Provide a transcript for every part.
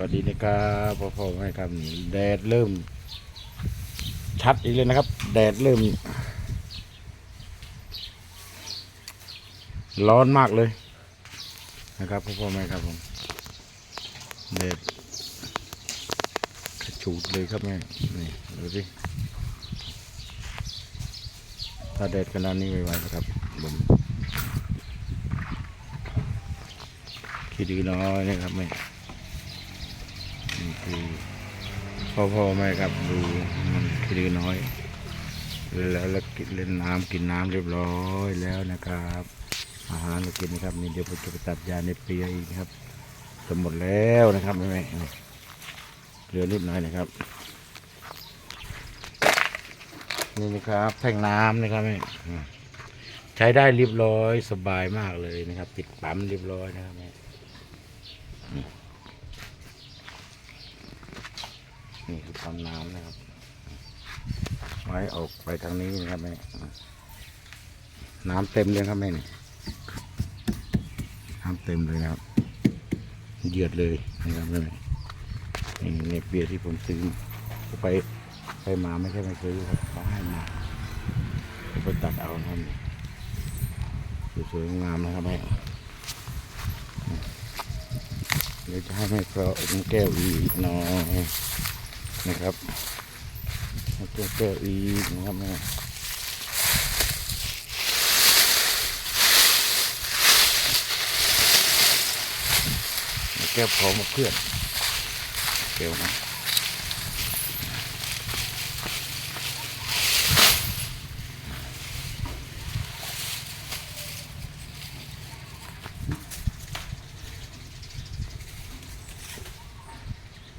วัสดีนะครับพ่อพ่อแม่ครับแดดเริ่ม ชัดอีกเลยนะครับ แดดเริ่ม ร้อนมากเลยนะครับพ่อพ่อแม่ครับผมแดดกระฉูดเลยครับแม่นี่ดูสิถ้าแดดขนาดนี้ไม่ไหวนะครับผมคิดดีน้อยนะครับแม่ คือพ่อพ่อแม่ครับดูมันคือน้อย แล้วแล้วกินเล่นน้ำกินน้ำเรียบร้อยแล้วนะครับ อาหารเรากินนะครับนี่เดี๋ยวผมจะไปตัดยาในเปียอีกครับจะหมดแล้วนะครับแม่แม่เหลือนิดหน่อยนะครับนี่นะครับแท่งน้ำนะครับแม่ใช้ได้เรียบร้อยสบายมากเลยนะครับ ติดปั๊มเรียบร้อยนะครับแม่ นี่คือปั๊มน้ำนะครับไว้ออกไปทางนี้นะครับแม่น้ำเต็มเลยครับแม่นี่น้ำเต็มเลยนะครับเยือดเลยนะครับแม่นี่เนเปียที่ผมซื้อไปไปมาไม่ใช่ไม่ซื้อครับเขาให้มาไปตัดเอานะครับสวยๆงามนะครับแม่เดี๋ยวจะให้แม่กรอกแก้วอีกหน่อย นะครับให้แก้วแก้วอีกนะครับแม่แก้วพร้อมมาเพื่อนเก้วนะ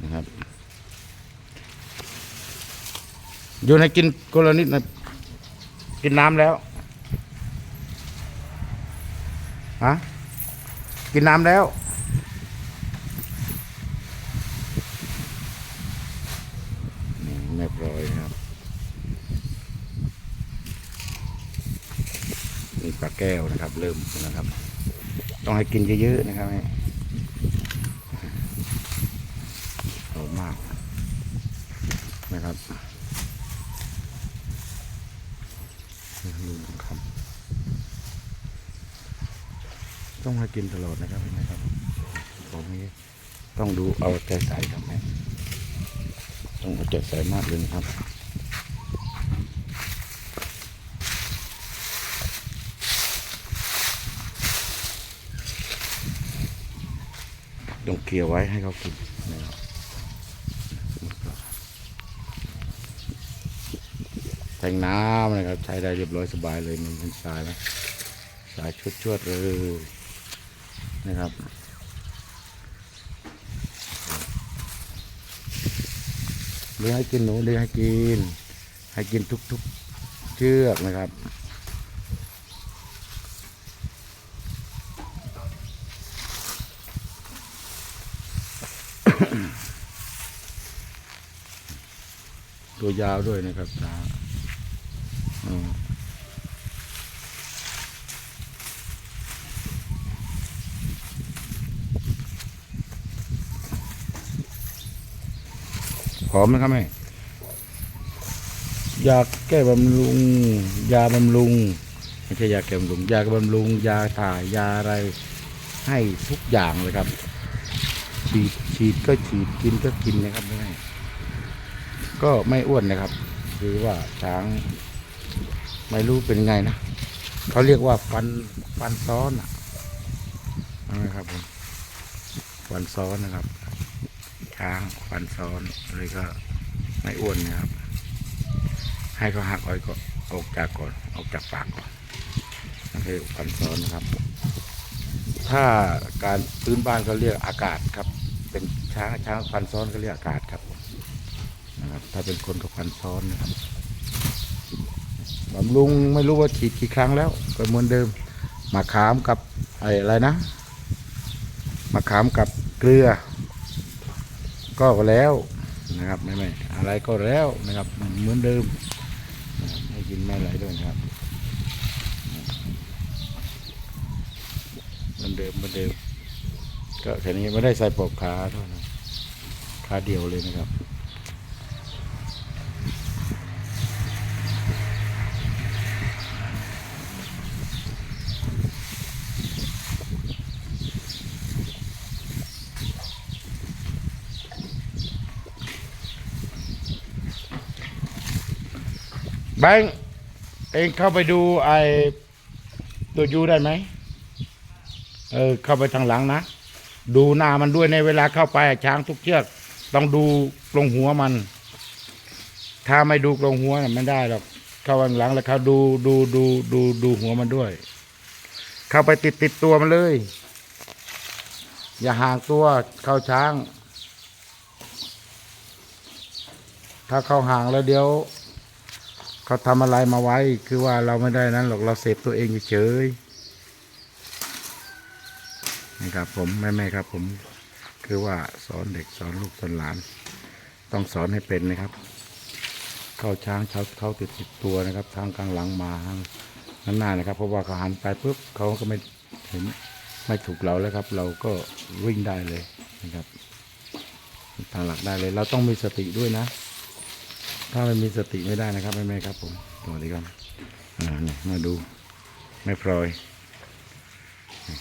นะครับ โยนให้กินคนลนิดนะกินน้ำแล้วฮะกินน้ำแล้ว นี่แม่ปล่อยนะครับ นี่ปลาแก้วนะครับ เริ่มนะครับ ต้องให้กินเยอะๆนะครับหอมมากนะครับ ดูนะครับต้องให้กินตลอดนะครับนะครับผมนี้ต้องดูเอาใจใส่ครับแม่ต้องเอาใจใส่มากเลยนะครับต้องเคี่ยวไว้ให้เขากินนะครับแท งน้ำนะครับ ใช้ได้เรียบร้อยสบายเลยมันเป็นสายนะสายชวดๆเลยนะครับเลี้ยงให้กินหนูเลี้ยงให้กิน ให้กินทุกๆเชือกนะครับตัวยาวด้วยนะครับ หอมไหมครับแม่ยาแก้บำรุง ยาบำรุงไม่ใช่ยาแก้บำรุง ยาบำรุง ยาถ่ายยาอะไร ให้ทุกอย่างเลยครับ ฉีดฉีดก็ฉีดกินก็กินนะครับไม่ก็ไม่อ้วนนะครับ คือว่าช้าง ไม่รู้เป็นไงนะเขาเรียกว่าฟันฟันซ้อนอะนะครับผมฟันซ้อนนะครับ ช้างฟันซ้อนเลยก็ไม่อ้วนนะครับ ให้เขาหักอ้อยก่อนออกจากก่อนออกจากปากก่อนนั่นคือฟันซ้อนนะครับ ถ้าการพื้นบ้านเขาเรียกอากาศครับ เป็นช้างช้างฟันซ้อนเขาเรียกอากาศครับนะครับ ถ้าเป็นคนกับฟันซ้อนนะครับ บำรุงไม่รู้ว่าฉีดกี่ครั้งแล้วก็เหมือนเดิมมาขามกับอะไรนะมาขามกับเกลือ ก็แล้วนะครับไม่ไม่อะไรก็แล้วนะครับเหมือนเดิมนะครับให้กินไม่ไหลด้วยนะครับเหมือนเดิมเหมือนเดิมก็แค่นี้ไม่ได้ใส่ปลอกขาเท่านั้นขาเดียวเลยนะครับ แบงค์เองเข้าไปดูไอ้ตัวยูได้ไหมเออเข้าไปทางหลังนะ ดูหน้ามันด้วยในเวลาเข้าไปอะช้างทุกเชือก ต้องดูกรงหัวมัน ถ้าไม่ดูกรงหัวน่ะไม่ได้หรอกเข้าข้างหลังแล้วเขาดูดูดูดูดูหัวมันด้วย เข้าไปติดติดตัวมันเลย อย่าห่างตัวเข้าช้าง ถ้าเข้าห่างแล้วเดี๋ยว เขาทำอะไรมาไว้คือว่าเราไม่ได้นั้นหรอกเราเสพตัวเองเฉยๆนี่ครับผมแม่แม่ๆครับผมคือว่าสอนเด็กสอนลูกสอนหลาน ต้องสอนให้เป็นนะครับ เข้าช้างเขาเขาติดติดตัวนะครับทางกลางหลังมาทางข้างหน้านะครับ เพราะว่าเขาหันไปปุ๊บเขาก็ไม่เห็นไม่ถูกเราแล้วครับ เราก็วิ่งได้เลยนะครับทางหลักได้เลย เราต้องมีสติด้วยนะ ถ้าไม่มีสติไม่ได้นะครับแม่แม่ๆครับผมสวัสดีครับมาดูแม่พลอย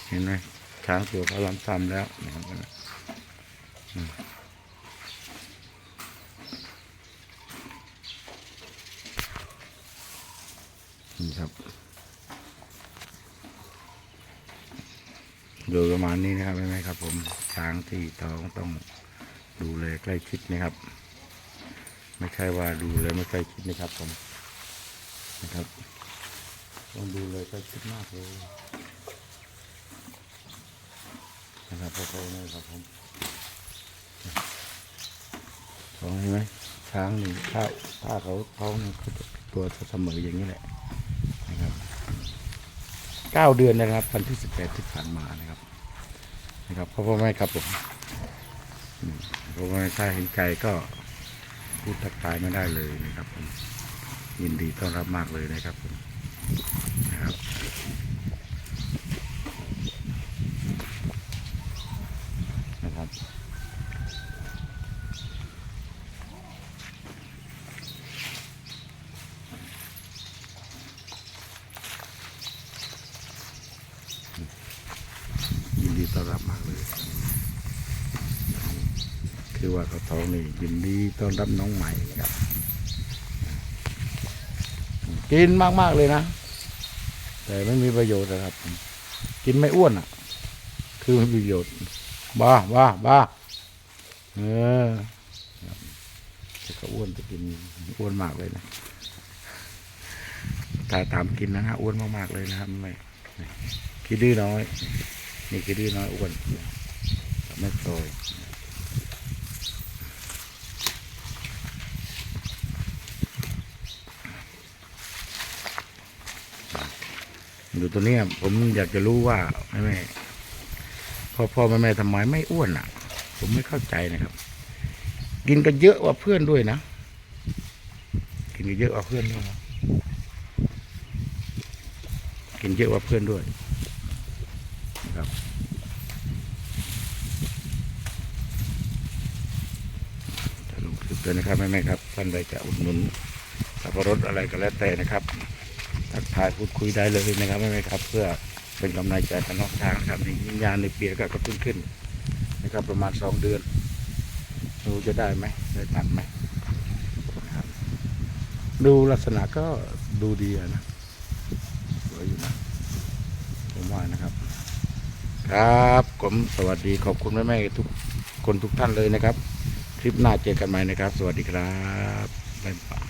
เห็นไหมช้างตัวเขาล้ำซ้ำแล้วนะครับนี่ครับโดยประมาณนี้นะครับแม่แม่ๆครับ ผมช้างที่ท้องต้องดูแลใกล้ชิดนะครับ ไม่ใช่ว่าดูเลยไม่ใกล้ชิดนะครับผมนะครับต้องดูเลยใกล้ชิดมากเลยนะครับพวกเขาเนี่ยครับผมท้องเห็นไหมช้างนี่ถ้าถ้าเขาท้องเนี่ยเขาตัวจะเสมออย่างนี้แหละนะครับเก้าเดือนนะครับ วันที่สิบแปดที่ผ่านมานะครับ นะครับพ่อพ่อแม่ครับผมพ่อพ่อแม่ถ้าเห็นใจก็ พูดทักทายไม่ได้เลยนะครับผมยินดีต้อนรับมากเลยนะครับผมนะครับนะครับยินดีต้อนรับมาก เลยคือว่าเขาท้องนี่ยินดีต้อนรับน้องใหม่ครับ กินมากๆเลยนะ แต่ไม่มีประโยชน์นะครับ กินไม่อ้วนอะ คือไม่มีประโยชน์ บ้าบ้าบ้าเออครับแต่ก็อ้วนจะกินอ้วนมากเลยนะถ้าตามกินนะฮะอ้วนมากๆเลยนะครับไม่คิดดื้อน้อย นี่คิดดื้อน้อยอ้วนไม่โตย ดูตัวเนี้ยผมอยากจะรู้ว่าแม่แม่พ่อพ่อแม่แม่ทำไมไม่อ้วนอะ ผมไม่เข้าใจนะครับ กินกันเยอะกว่าเพื่อนด้วยนะกินกันเยอะกว่าเพื่อนด้วยนะกินเยอะกว่าเพื่อนด้วยนะครับจะลงคลิปด้วยนะครับแม่แม่ครับท่านใดจะอุดหนุนสับปะรดอะไรก็แล้วแต่นะครับ ทักทายพูดคุยได้เลยนะครับไม่ไหมครับ เพื่อเป็นกำลังใจกับน้องช้างครับในวิญญาณในเปียกกระตุ้นขึ้นนะครับประมาณสองเดือนรู้จะได้ไหมได้ตัดไหมดูลักษณะก็ดูดีนะสวยอยู่นะผมว่านะครับ ครับผมสวัสดีขอบคุณแม่แม่ๆทุกคนทุกท่านเลยนะครับ คลิปหน้าเจอกันใหม่นะครับ สวัสดีครับบ๊ายบาย